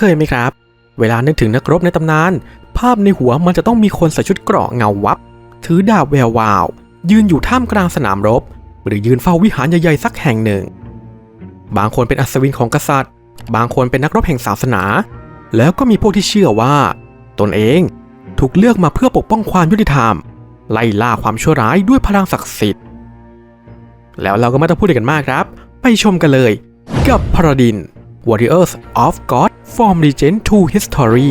เคยไหมครับ เวลานึกถึงนักรบในตำนาน ภาพในหัวมันจะต้องมีคนใส่ชุดเกราะเงาวับ ถือดาบแวววาว ยืนอยู่ท่ามกลางสนามรบ หรือยืนเฝ้าวิหารใหญ่ๆสักแห่งหนึ่ง บางคนเป็นอัศวินของกษัตริย์ บางคนเป็นนักรบแห่งศาสนา แล้วก็มีพวกที่เชื่อว่า ตนเองถูกเลือกมาเพื่อปกป้องความยุติธรรม ไล่ล่าความชั่วร้ายด้วยพลังศักดิ์สิทธิ์ แล้วเราก็ไม่ต้องพูดกันมากครับ ไปชมกันเลยกับพาราดิน Warriors of God from Legend to History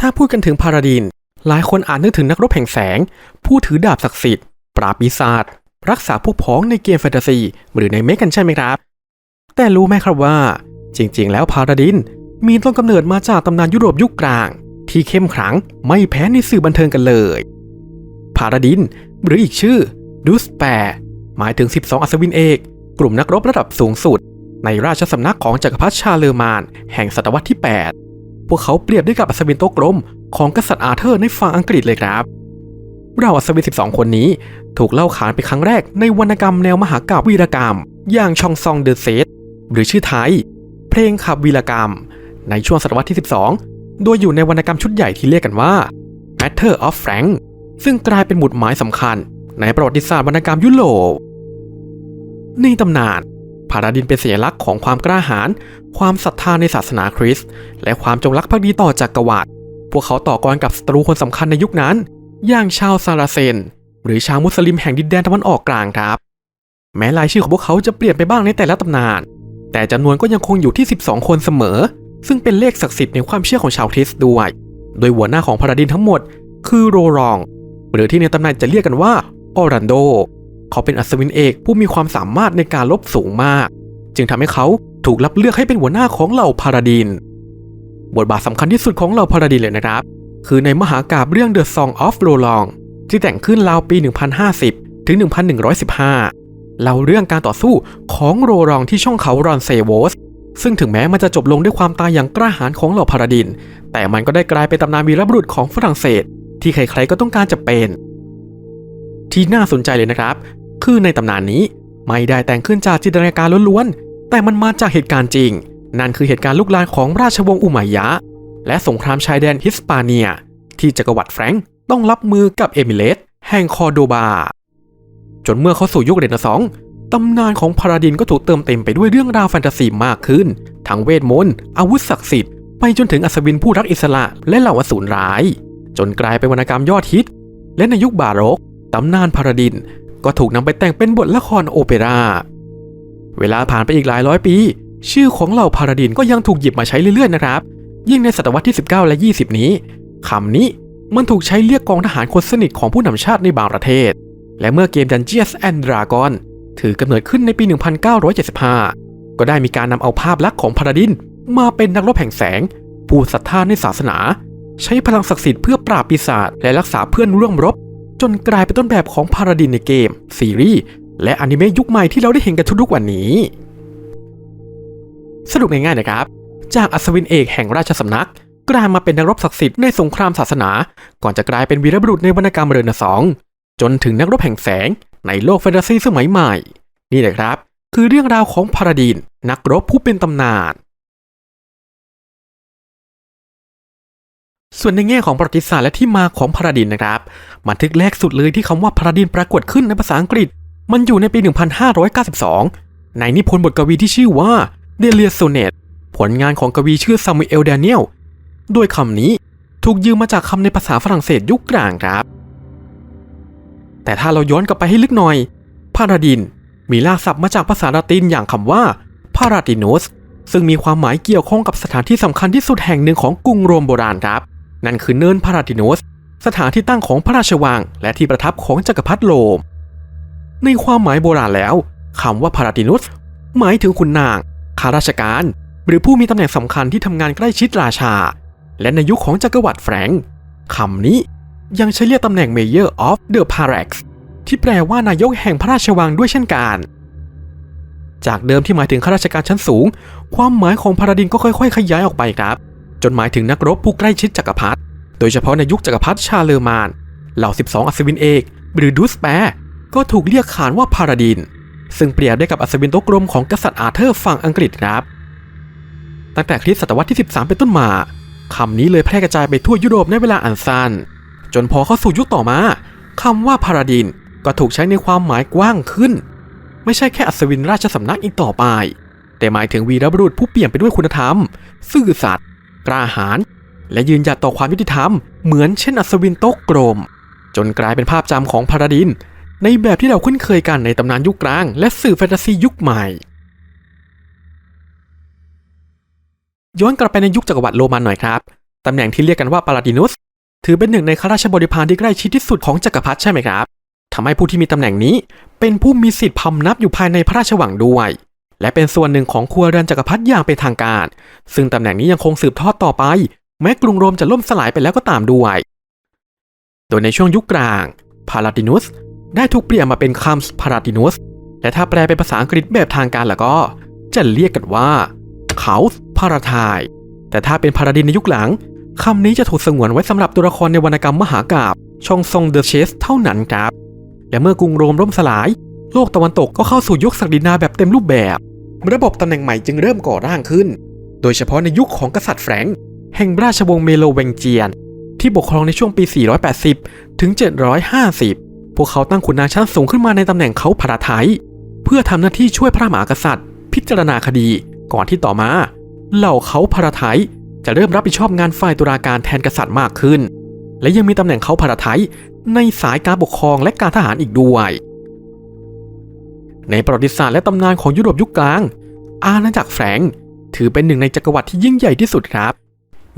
ถ้าพูดกันถึงพาราดิน หลายคนอาจนึกถึงนักรบแห่งแสง ผู้ถือดาบศักดิ์สิทธิ์ ปราบปีศาจรักษาพวกพ้องในเกมแฟนตาซี หรือในเมกันใช่ไหมครับ แต่รู้ไหมครับว่า จริงๆ แล้วพาราดินมีต้นกำเนิดมาจากตำนานยุโรปยุคกลาง ที่เข้มขลังไม่แพ้ในสื่อบันเทิงกันเลยพาราดิน หรืออีกชื่อดูสแปร์หมายถึง 12 อัศวินเอก กลุ่มนักรบระดับสูงสุด ในราชสำนักของจักรพรรดิชาเลอร์มาน แห่งศตวรรษที่ 8 พวกเขาเปรียบได้กับอัศวินโต๊ะกลมของกษัตริย์อาเธอร์ในฝั่งอังกฤษเลยครับเราอัศวิน 12 คนนี้ ถูกเล่าขานไปครั้งแรกในวรรณกรรมแนวมหากาพย์วีรกรรม อย่างชองซองเดอะเซตหรือชื่อไทย เพลงขับวีรกรรม ในช่วงศตวรรษที่ 12 โดยอยู่ในวรรณกรรมชุดใหญ่ที่เรียกกันว่า Matter of Frank ซึ่งกลายเป็นหมุดหมายสำคัญ ในประวัติศาสตร์วรรณกรรมยุโรปในตำนานพาราดินเป็นสัญลักษณ์ของความกล้าหาญ ความศรัทธาในศาสนาคริสต์ และความจงรักภักดีต่อจักรวรรดิ พวกเขาต่อกรกับศัตรูคนสำคัญในยุคนั้น อย่างชาวซาราเซน หรือชาวมุสลิมแห่งดินแดนตะวันออกกลางครับ แม้รายชื่อของพวกเขาจะเปลี่ยนไปบ้างในแต่ละตำนาน แต่จำนวนก็ยังคงอยู่ที่ 12 คนเสมอ ซึ่งเป็นเลขศักดิ์สิทธิ์ในความเชื่อของชาวคริสต์ด้วย โดยหัวหน้าของพาราดินทั้งหมด คือโรรอง หรือที่ในตำนานจะเรียกกันว่าออรันโด เขาเป็นอัศวินเอกผู้มีความสามารถในการลบสูงมาก จึงทำให้เขาถูกรับเลือกให้เป็นหัวหน้าของเหล่าพาราดิน บทบาทสำคัญที่สุดของเหล่าพาราดินเลยนะครับ คือในมหากาบเรื่อง The Song of Rolong ที่แต่งขึ้นราวปี 1050 ถึง 1115 เล่าเรื่องการต่อสู้ของโรรองที่ช่องเขารอนเซโวส ซึ่งถึงแม้มันจะจบลงด้วยความตายอย่างกล้าหาญของเหล่าพาราดิน แต่มันก็ได้กลายเป็นตำนานวีรบุรุษของฝรั่งเศส ที่ใครๆก็ต้องการจะเป็น ที่น่าสนใจเลยนะครับ คือในตำนานนี้ไม่ได้แต่งขึ้นจากจินตนาการล้วนๆ แต่มันมาจากเหตุการณ์จริง นั่นคือเหตุการณ์ลุกลามของราชวงศ์อุมัยยะ และสงครามชายแดนฮิสปาเนีย ที่จักรวรรดิแฟรงก์ต้องรับมือกับเอมิเลสแห่งคอโดบา จนเมื่อเขาสู่ยุคเรเนซองส์ ตำนานของพาราดินก็ถูกเติมเต็มไปด้วยเรื่องราวแฟนตาซีมากขึ้น ทั้งเวทมนต์อาวุธศักดิ์สิทธิ์ ไปจนถึงอัศวินผู้รักอิสระและเหล่าอสูรร้าย จนกลายเป็นวรรณกรรมยอดฮิต และในยุคบาโรกตำนานพาราดินก็ถูกนำไปแต่งเป็นบทละครโอเปร่า เวลาผ่านไปอีกหลายร้อยปี ชื่อของเหล่าพาราดินก็ยังถูกหยิบมาใช้เรื่อยๆนะครับ ยิ่งในศตวรรษที่ 19 และ 20 นี้คำนี้มันถูกใช้เรียกกองทหารคนสนิทของผู้นำชาติในบางประเทศ และเมื่อเกม Dungeons and Dragons ถือกำเนิดขึ้นในปี 1975 ก็ได้มีการนำเอาภาพลักษณ์ของพาราดินมาเป็นนักรบแห่งแสง ผู้ศรัทธาในศาสนา ใช้พลังศักดิ์สิทธิ์เพื่อปราบปีศาจและรักษาเพื่อนร่วมรบ จนกลายเป็นต้นแบบของพาราดินในเกม ซีรีส์และอนิเมะยุคใหม่ที่เราได้เห็นกันทุกๆวันนี้ สรุปง่ายๆนะครับ จากอัศวินเอกแห่งราชสำนักกลายมาเป็นนักรบศักดิ์สิทธิ์ในสงครามศาสนา ก่อนจะกลายเป็นวีรบุรุษในวรรณกรรมเรเนซองส์จนถึงนักรบแห่งแสง ในโลกแฟนตาซีสมัยใหม่ นี่แหละครับ คือเรื่องราวของพาราดินนักรบผู้เป็นตำนาน ส่วนในแง่ของประวัติศาสตร์และที่มาของพาราดินนะครับ บันทึกแรกสุดเลยที่คำว่าพาราดินปรากฏขึ้นในภาษาอังกฤษ มันอยู่ในปี 1592 ในนิพนธ์บทกวีที่ชื่อว่าเดเลียโซเนตผลงานของกวีชื่อซามูเอลแดเนียลโดยคำนี้ถูกยืมมาจากคำในภาษาฝรั่งเศสยุคกลางครับ แต่ถ้าเราย้อนกลับไปให้ลึกหน่อย พาราดิน มีรากศัพท์มาจากภาษาละตินอย่างคำว่าพาราติโนสซึ่งมีความหมายเกี่ยวข้องกับสถานที่สำคัญที่สุดแห่งหนึ่งของกรุงโรมโบราณครับ นั่นคือเนินพาราติโนสสถานที่ตั้งของพระราชวัง และที่ประทับของจักรพรรดิโรม ในความหมายโบราณแล้วคำว่าพาราติโนสหมายถึงขุนนางข้าราชการ หรือผู้มีตำแหน่งสำคัญที่ทำงานใกล้ชิดราชา และในยุคของจักรวรรดิแฟรงก์คำนี้ ยังใช้เรียกตำแหน่ง Mayor of the Parax ที่แปลว่านายกแห่งพระราชวังด้วยเช่นกัน จากเดิมที่หมายถึงข้าราชการชั้นสูง ความหมายของพาราดินก็ค่อยๆ ขยายออกไปครับ จนหมายถึงนักรบผู้ใกล้ชิดจักรพรรดิโดยเฉพาะในยุคจักรพรรดิชาเลอร์มาน เหล่า 12 อัศวินเอก หรือดูสแปร์ก็ถูกเรียกขานว่าพาราดิน ซึ่งเปรียบได้กับอัศวินโตกลมของกษัตริย์อาเธอร์ฝั่งอังกฤษครับ ตั้งแต่คริสตศตวรรษที่ 13 เป็นต้นมาคำนี้เลยแพร่กระจายไปทั่วยุโรปในเวลาอันสั้น จนพอเข้าสู่ยุคต่อมาคำว่าพาราดินก็ถูกใช้ในความหมายกว้างขึ้น ไม่ใช่แค่อัศวินราชสำนักอีกต่อไป แต่หมายถึงวีรบุรุษผู้เปี่ยมไปด้วยคุณธรรม ซื่อสัตย์กล้าหาญและยืนหยัดต่อความยุติธรรม เหมือนเช่นอัศวินโต๊ะกลม จนกลายเป็นภาพจำของพาราดิน ในแบบที่เราคุ้นเคยกันในตำนานยุคกลาง และสื่อแฟนตาซียุคใหม่ ย้อนกลับไปในยุคจักรวรรดิโรมันหน่อยครับตำแหน่งที่เรียกกันว่าปาราดินุส ถือเป็นหนึ่งในข้าราชบริพารที่ใกล้ชิดที่สุดของจักรพรรดิใช่ไหมครับทำให้ผู้ที่มีตำแหน่งนี้ เป็นผู้มีสิทธิ์พำนับอยู่ภายในพระราชวังด้วย และเป็นส่วนหนึ่งของครัวเรือนจักรพรรดิอย่างเป็นทางการ ซึ่งตำแหน่งนี้ยังคงสืบทอดต่อไป แม้กรุงโรมจะล่มสลายไปแล้วก็ตามด้วย โดยในช่วงยุคกลางพาราดินุสได้ถูกเปลี่ยนมาเป็นคัมส์พาราดินุสและถ้าแปลเป็นภาษาอังกฤษแบบทางการแล้วก็ จะเรียกกันว่าเขาพาราทายแต่ถ้าเป็นพาราดินในยุคหลัง คำนี้จะถูกสงวนไว้สำหรับตัวละครในวรรณกรรมมหากาบชองซงเดอะเชสเท่านั้นครับ และเมื่อกรุงโรมล่มสลาย โลกตะวันตกก็เข้าสู่ยุคศักดินาแบบเต็มรูปแบบ ระบบตำแหน่งใหม่จึงเริ่มก่อร่างขึ้น โดยเฉพาะในยุคของกษัตริย์แฟรงก์แห่งราชวงศ์เมโลเวงเจียน ที่ปกครองในช่วงปี 480 ถึง 750 พวกเขาตั้งขุนนางชั้นสูงขึ้นมาในตำแหน่งเขาพระไทยเพื่อทำหน้าที่ช่วยพระมหากษัตริย์ พิจารณาคดี ก่อนที่ต่อมา เหล่าเขาพระไทย จะเริ่มรับผิดชอบงานฝ่ายตุลาการแทนกษัตริย์มากขึ้น และยังมีตำแหน่งเขาพระไทยในสายการปกครองและการทหารอีกด้วย ในประวัติศาสตร์และตำนานของยุโรปยุคกลาง อาณาจักรแฟรงก์ถือเป็นหนึ่งในจักรวรรดิที่ยิ่งใหญ่ที่สุดครับ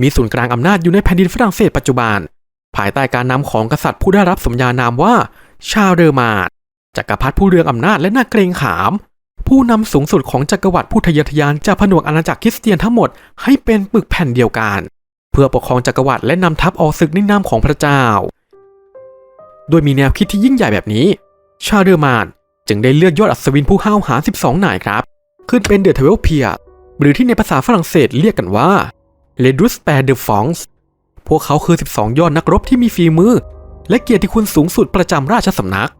มีศูนย์กลางอำนาจอยู่ในแผ่นดินฝรั่งเศสปัจจุบัน ภายใต้การนำของกษัตริย์ผู้ได้รับสมญานามว่า ชาเรอร์มาดจักรพรรดิผู้เรืองอำนาจและน่าเกรงขาม ผู้นำสูงสุดของจักรวรรดิผู้ทะเยอทะยานจะผนวกอาณาจักรคริสเตียนทั้งหมดให้เป็นปึกแผ่นเดียวกัน เพื่อปกครองจักรวรรดิและนำทัพออกศึกในนามของพระเจ้า โดยมีแนวคิดที่ยิ่งใหญ่แบบนี้ ชาเรอร์มาดจึงได้เลือกยอดอัศวินผู้ห้าวหาญ12 นายครับ ขึ้นเป็นเดอะเทเวลเพียหรือที่ในภาษาฝรั่งเศสเรียกกันว่าเลดุสแปเดอฟองส์พวกเขาคือ 12 ยอดนักรบที่มีฝีมือ และเกียรติคุณสูงสุดประจำราชสำนัก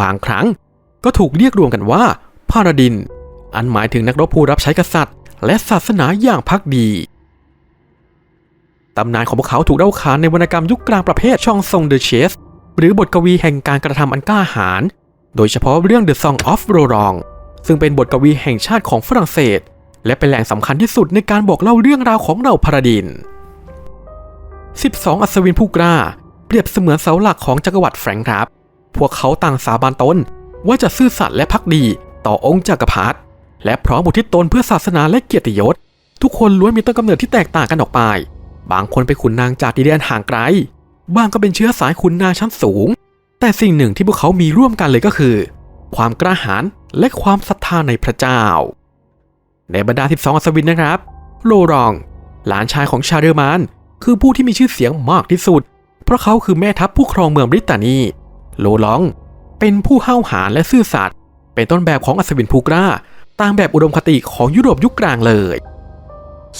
บางครั้งก็ถูกเรียกรวมกันว่า พาราดิน อันหมายถึงนักรบผู้รับใช้กษัตริย์ และศาสนาอย่างพักดี ตำนานของพวกเขาถูกเล่าขานในวรรณกรรมยุคกลางประเภทช่องทรงเดอะเชสหรือบทกวีแห่งการกระทำอันกล้าหาญโดยเฉพาะเรื่อง The Song of Roland ซึ่งเป็นบทกวีแห่งชาติของฝรั่งเศส และเป็นแหล่งสำคัญที่สุดในการบอกเล่าเรื่องราวของเราพาราดิน 12 อัศวินผู้กล้า เปรียบเสมือนเสาหลักของจักรวรรดิแฟรงครับ พวกเขาต่างสาบานตนว่าจะซื่อสัตย์และพักดี ต่อองค์จักรพรรดิและพร้อมอุทิศตนเพื่อศาสนาและเกียรติยศ ทุกคนล้วนมีต้นกำเนิดที่แตกต่างกันออกไป บางคนเป็นขุนนางจากดินแดนห่างไกล บางก็เป็นเชื้อสายขุนนางชั้นสูง แต่สิ่งหนึ่งที่พวกเขามีร่วมกันเลยก็คือ ความกล้าหาญและความศรัทธาในพระเจ้า ในบรรดา 12 อัศวินนะครับ โลรอง หลานชายของชาเดอร์มานคือผู้ที่มีชื่อเสียงมากที่สุด เพราะเขาคือแม่ทัพผู้ครองเมืองบริตานี โลลอง เป็นผู้ห้าวหาญและซื่อสัตย์ เป็นต้นแบบของอัศวินผู้กล้าตามแบบอุดมคติของยุโรปยุคกลางเลย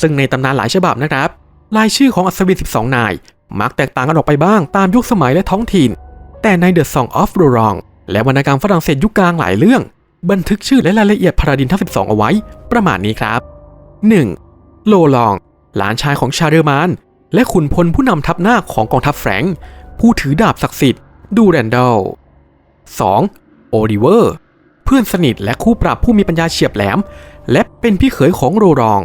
ซึ่งในตำนานหลายฉบับนะครับ รายชื่อของอัศวิน 12 นาย มักแตกต่างกันออกไปบ้างตามยุคสมัยและท้องถิ่น แต่ใน The Song of r o l o n และวรรณกรรมฝรั่งเศสยุคกลางหลายเรื่อง บันทึกชื่อและรายละเอียดพาราดินทั้ง 12 เอาไว้ ประมาณนี้ครับ 1. โลลอง หลานชายของชาเดอร์มาน และขุนพลผู้นำทัพหน้าของกองทัพแฟรงผู้ถือดาบศักดิ์สิทธิ์ดูแรนดอล 2. โอลิเวอร์ พื่อนสนิทและคู่ปรับผู้มีปัญญาเฉียบแหลม และเป็นพี่เขยของโรรอง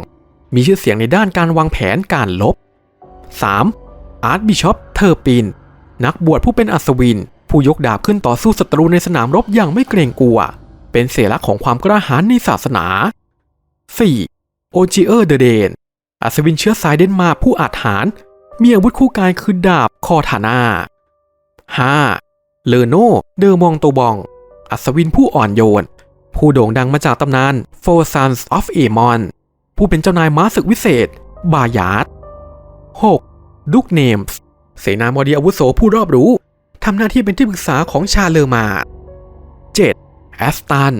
มีชื่อเสียงในด้านการวางแผนการลบ 3. อาร์ตบิชอปเทอร์ปิน นักบวชผู้เป็นอัศวิน ผู้ยกดาบขึ้นต่อสู้ศัตรูในสนามรบอย่างไม่เกรงกลัว เป็นเสลักษณ์ของความกล้าหาญในศาสนา 4. โอจิเออร์เดเดน อัศวินเชื้อสายเดนมาร์ผู้อาจหาร มีอาวุธคู่กายคือดาบคอทานา 5. เลโนเดอมองโตบอง อัศวินผู้อ่อนโยน ผู้โด่งดังมาจากตำนาน Four Sons of Aemon ผู้เป็นเจ้านายม้าศึกวิเศษ บายาร์ด 6. ดุกเนมส์เสนาบดีอาวุโสผู้รอบรู้ ทำหน้าที่เป็นที่ปรึกษาของชาเลอร์มาร์ 7. แอสตัน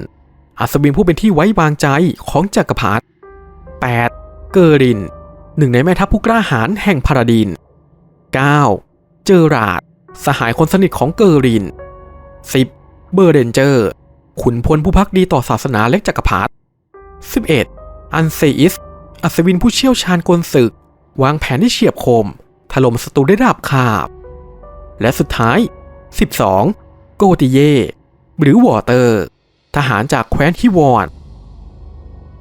อัศวินผู้เป็นที่ไว้วางใจของจักรพรรดิ 8. เกอริน หนึ่งในแม่ทัพผู้กล้าหาญแห่งพาราดิน 9. เจอราด สหายคนสนิทของเกอริน 10. เบอร์เดนเจอร์ ขุนพลผู้พักดีต่อศาสนาเล็กจักรพรรดิ 11. อันเซอิส อัศวินผู้เชี่ยวชาญกลศึก วางแผนที่เฉียบคม ถล่มศัตรูได้ราบคาบ และสุดท้าย 12. โกติเย หรือวอเตอร์ ทหารจากแคว้นฮิวอน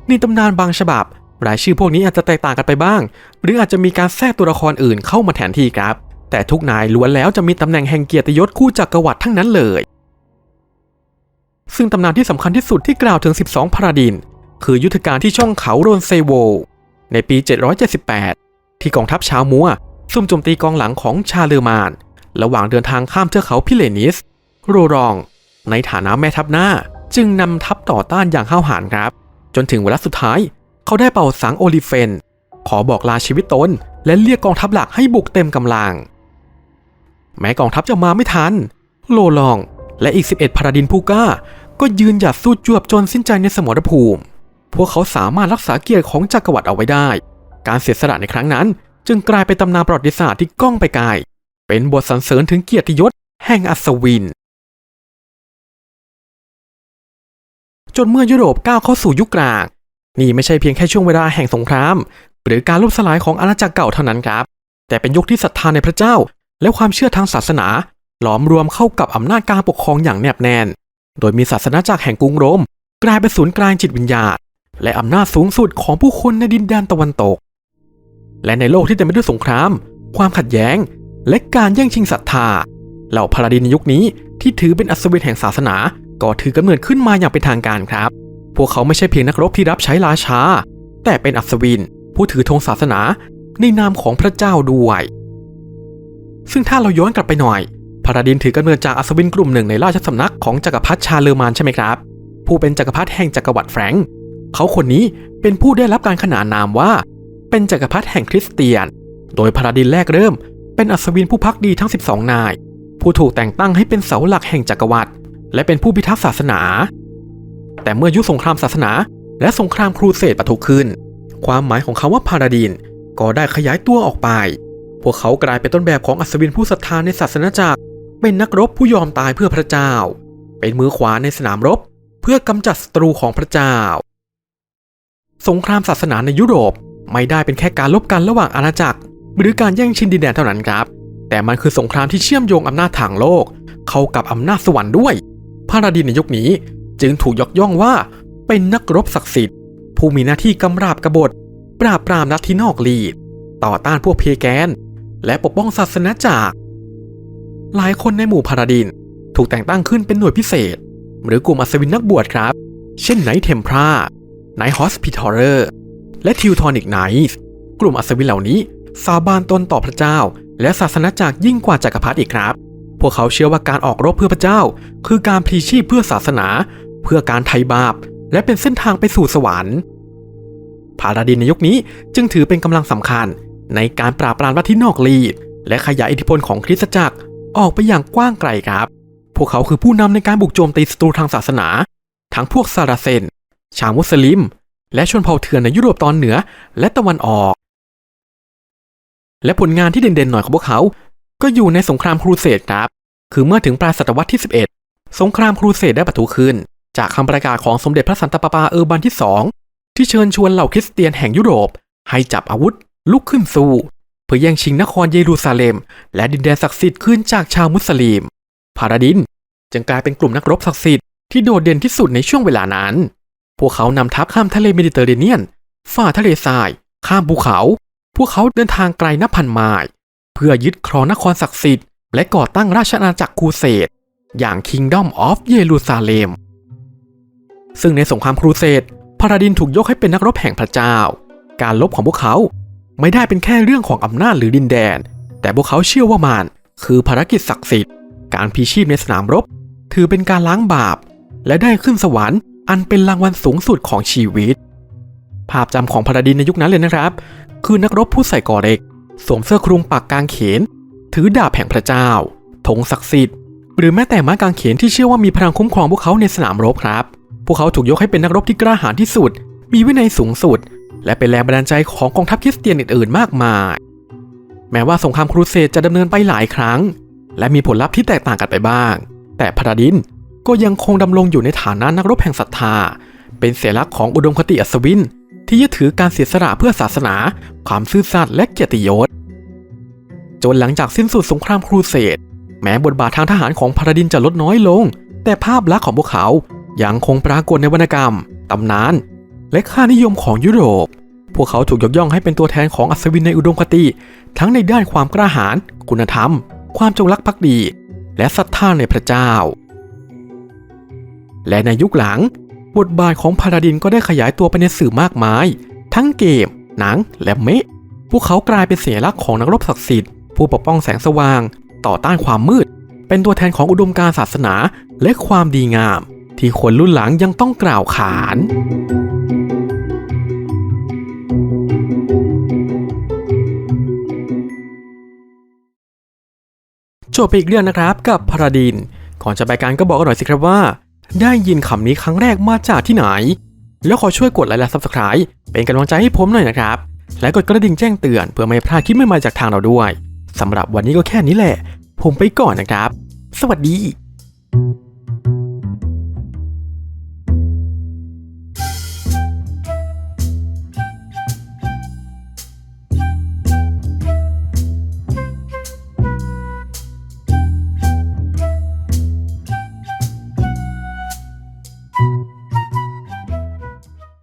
ในตำนานบางฉบับรายชื่อพวกนี้อาจจะแตกต่างกันไปบ้าง หรืออาจจะมีการแทรกตัวละครอื่นเข้ามาแทนที่ครับ แต่ทุกนายล้วนแล้วจะมีตำแหน่งแห่งเกียรติยศคู่จักรวรรดิทั้งนั้นเลย ซึ่งตำนานที่สำคัญที่สุดที่กล่าวถึง 12 พาราดิน คือยุทธการที่ช่องเขาโรนเซโว ในปี 778 ที่กองทัพชาวมัวซุ่มโจมตีกองหลังของชาเลอมาน ระหว่างเดินทางข้ามเทือกเขาพิเลนิส โรรอง ในฐานะแม่ทัพหน้าจึงนำทัพต่อต้านอย่างห้าวหาญครับ จนถึงเวลาสุดท้าย เขาได้เป่าสังโอลิเฟน ขอบอกลาชีวิตตน และเรียกกองทัพหลักให้บุกเต็มกำลัง แม้กองทัพจะมาไม่ทัน โลลอง และอีก 11พาราดินผู้กล้า ก็ยืนหยัดสู้จวบจนสิ้นใจในสมรภูมิ พวกเขาสามารถรักษาเกียรติของจักรวรรดิเอาไว้ได้ การเสียสละในครั้งนั้น จึงกลายเป็นตำนานประวัติศาสตร์ที่ก้องไปไกล เป็นบทสรรเสริญถึงเกียรติยศแห่งอัศวิน จนเมื่อยุโรปก้าวเข้าสู่ยุคกลาง นี่ไม่ใช่เพียงแค่ช่วงเวลาแห่งสงคราม หรือการล่มสลายของอาณาจักรเก่าเท่านั้นครับ แต่เป็นยุคที่ศรัทธาในพระเจ้า และความเชื่อทางศาสนา ลอมรวมเข้ากับอำนาจการปกครองอย่างแนบแน่น โดยมีศาสนาจักรแห่งกรุงโรม กลายเป็นศูนย์กลางจิตวิญญาณ และอำนาจสูงสุดของผู้คนในดินแดนตะวันตก และในโลกที่เต็มไปด้วยสงคราม ความขัดแย้ง และการแย่งชิงศรัทธา เหล่าพาราดินในยุคนี้ที่ถือเป็นอัศวินแห่งศาสนาก็ถือกำเนิดขึ้นมาอย่างเป็นทางการครับ พวกเขาไม่ใช่เพียงนักรบที่รับใช้ราชา แต่เป็นอัศวิน ผู้ถือธงศาสนาในนามของพระเจ้าด้วย ซึ่งถ้าเราย้อนกลับไปหน่อย พาราดินถือกำเนิดจากอัศวินกลุ่มหนึ่งในราชสำนักของจักรพรรดิชาเลอร์มานใช่ไหมครับ ผู้เป็นจักรพรรดิแห่งจักรวรรดิแฟรงก์เขาคนนี้เป็นผู้ได้รับการขนานนามว่า เป็นจักรพรรดิแห่งคริสเตียน โดยพาราดินแรกเริ่ม เป็นอัศวินผู้พักดีทั้ง 12 นาย ผู้ถูกแต่งตั้งให้เป็นเสาหลักแห่งจักรวรรดิและเป็นผู้พิทักษ์ศาสนา แต่เมื่อยุคสงครามศาสนา และสงครามครูเสดปะทุขึ้น ความหมายของคำว่าพาราดินก็ได้ขยายตัวออกไป พวกเขากลายเป็นต้นแบบของอัศวินผู้ศรัทธาในศาสนาจักร เป็นนักรบผู้ยอมตายเพื่อพระเจ้า เป็นมือขวาในสนามรบ เพื่อกำจัดศัตรูของพระเจ้า สงครามศาสนาในยุโรปไม่ได้เป็นแค่การลบกันระหว่างอาณาจักร หรือการแย่งชิงดินแดนเท่านั้นครับ แต่มันคือสงครามที่เชื่อมโยงอำนาจทางโลก เข้ากับอำนาจสวรรค์ด้วยพาราดินในยุคนี้จึงถูกยกย่องว่าเป็นนักรบศักดิ์สิทธิ์ ผู้มีหน้าที่กำราบกบฏ ปราบปรามลัทธินอกลีด ต่อต้านพวกเพแกน และปกป้องศาสนาจักร หลายคนในหมู่พาราดิน ถูกแต่งตั้งขึ้นเป็นหน่วยพิเศษ หรือกลุ่มอัศวินนักบวชครับ เช่นไนท์เทมพราไนท์ฮอสพิทอเรอร์และทิวทอนิกไนท์กลุ่มอัศวินเหล่านี้สาบานตนต่อพระเจ้า และศาสนาจักรยิ่งกว่าจักรพรรดิอีกครับ พวกเขาเชื่อว่าการออกรบเพื่อพระเจ้า คือการพลีชีพเพื่อศาสนา เพื่อการไถ่บาป และเป็นเส้นทางไปสู่สวรรค์พาราดินในยุคนี้จึงถือเป็นกำลังสำคัญในการปราบปรามลัทธินอกลีดและขยายอิทธิพลของคริสตจักร ออกไปอย่างกว้างไกลครับ พวกเขาคือผู้นำในการบุกโจมตีศัตรูทางศาสนา ทั้งพวกซาราเซน ชาวมุสลิม และชนเผ่าเถื่อนในยุโรปตอนเหนือและตะวันออก และผลงานที่เด่นๆหน่อยของพวกเขา ก็อยู่ในสงครามครูเสดครับ คือเมื่อถึงปลายศตวรรษที่ 11 สงครามครูเสดได้ปะทุขึ้น จากคำประกาศของสมเด็จพระสันตะปาปาเออร์บันที่สองที่เชิญชวนเหล่าคริสเตียนแห่งยุโรป ให้จับอาวุธลุกขึ้นสู้ เพื่อแย่งชิงนครเยรูซาเล็ม และดินแดนศักดิ์สิทธิ์ขึ้นจากชาวมุสลิม พาราดินจึงกลายเป็นกลุ่มนักรบศักดิ์สิทธิ์ที่โดดเด่นที่สุดในช่วงเวลานั้น พวกเขานำทัพข้ามทะเลเมดิเตอร์เรเนียน ฝ่าทะเลทราย ข้ามภูเขา พวกเขาเดินทางไกลนับพันไมล์เพื่อยึดครองนครศักดิ์สิทธิ์และก่อตั้งราชอาณาจักรครูเสดอย่าง Kingdom of เยรูซาเล็ม ซึ่งในสงครามครูเสดพาราดินถูกยกให้เป็นนักรบแห่งพระเจ้า การลบของพวกเขา ไม่ได้เป็นแค่เรื่องของอำนาจหรือดินแดน แต่พวกเขาเชื่อว่ามันคือภารกิจศักดิ์สิทธิ์ การพีชีพในสนามรบ ถือเป็นการล้างบาป และได้ขึ้นสวรรค์อันเป็นรางวัลสูงสุดของชีวิต ภาพจำของพาราดินในยุคนั้นเลยนะครับ คือนักรบผู้ใส่กอเร็กสวมเสื้อคลุมปักกางเขน ถือดาบแห่งพระเจ้าธงศักดิ์สิทธิ์หรือแม้แต่ม้กางเขนที่เชื่อว่ามีพลังคุ้มครองพวกเขาในสนามรบครับ พวกเขาถูกยกให้เป็นนักรบที่กล้าหาญที่สุด มีวินัยสูงสุด และเป็นแรงบันดาลใจของกองทัพคริสเตียนอื่นๆมากมาย แม้ว่าสงครามครูเสดจะดำเนินไปหลายครั้ง และมีผลลัพธ์ที่แตกต่างกันไปบ้าง แต่พาราดินก็ยังคงดำรงอยู่ในฐานะนักรบแห่งศรัทธา เป็นเสียลักษณ์ของอุดมคติอัศวิน ที่ยึดถือการเสียสละเพื่อศาสนา ความซื่อสัตย์และเกียรติยศ จนหลังจากสิ้นสุดสงครามครูเสดแม้บทบาททางทหารของพาราดินจะลดน้อยลง แต่ภาพลักษณ์ของพวกเขายังคงปรากฏในวรรณกรรม ตำนาน และค่านิยมของยุโรป พวกเขาถูกยกย่องให้เป็นตัวแทนของอัศวินในอุดมคติ ทั้งในด้านความกล้าหาญคุณธรรม ความจงรักภักดี และศรัทธาในพระเจ้า และในยุคหลัง บทบาทของพาราดินก็ได้ขยายตัวไปในสื่อมากมาย ทั้งเกม หนัง และเมะพวกเขากลายเป็นเสียลักษณ์ของนักรบศักดิ์สิทธิ์ผู้ปกป้องแสงสว่าง ต่อต้านความมืด เป็นตัวแทนของอุดมการศาสนาและความดีงาม ที่คนรุ่นหลังยังต้องกล่าวขาน จบไปอีกเรื่องนะครับกับพาราดิน ก่อนจะไปกันก็บอกกันหน่อยสิครับว่า ได้ยินคำนี้ครั้งแรกมาจากที่ไหน แล้วขอช่วยกดไลค์และ Subscribe เป็นกำลังใจให้ผมหน่อยนะครับ และกดกระดิ่งแจ้งเตือนเพื่อไม่พลาดคลิปใหม่ๆจากทางเราด้วยสำหรับวันนี้ก็แค่นี้แหละ ผมไปก่อนนะครับ สวัสดี